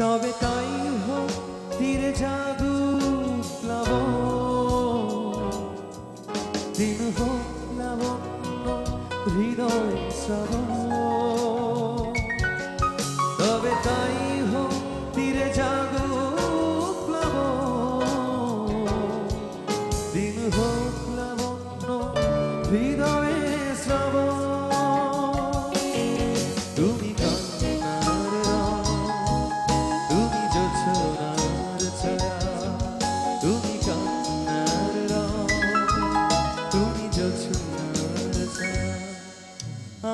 তবে তাই হোক, তীরে জাদু প্লাব দিন হোক লাবণ্য হৃদয় শ্রব তবে তাই হোক, তীরে জাদু প্লাব দিন হোক লাবণ্য হৃদয়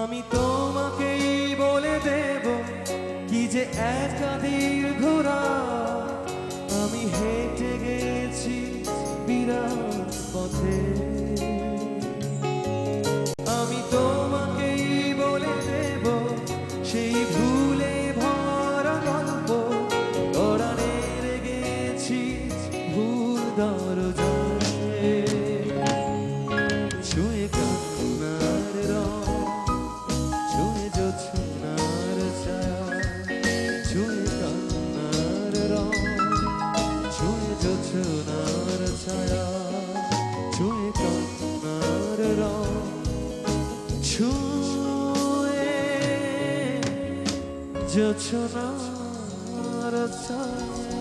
আমি তোমাকেই বলে দেব কি যে দীর্ঘরা আমি হেঁটে গেছি বিরাট পথে। আমি তোমাকেই বলে দেব সেই ভুলে ভরা গল্প। কোরআনে রেগেছি ভুল দরজায় 나를 찾아 주의 곁나를 주의 저처럼 나를 찾아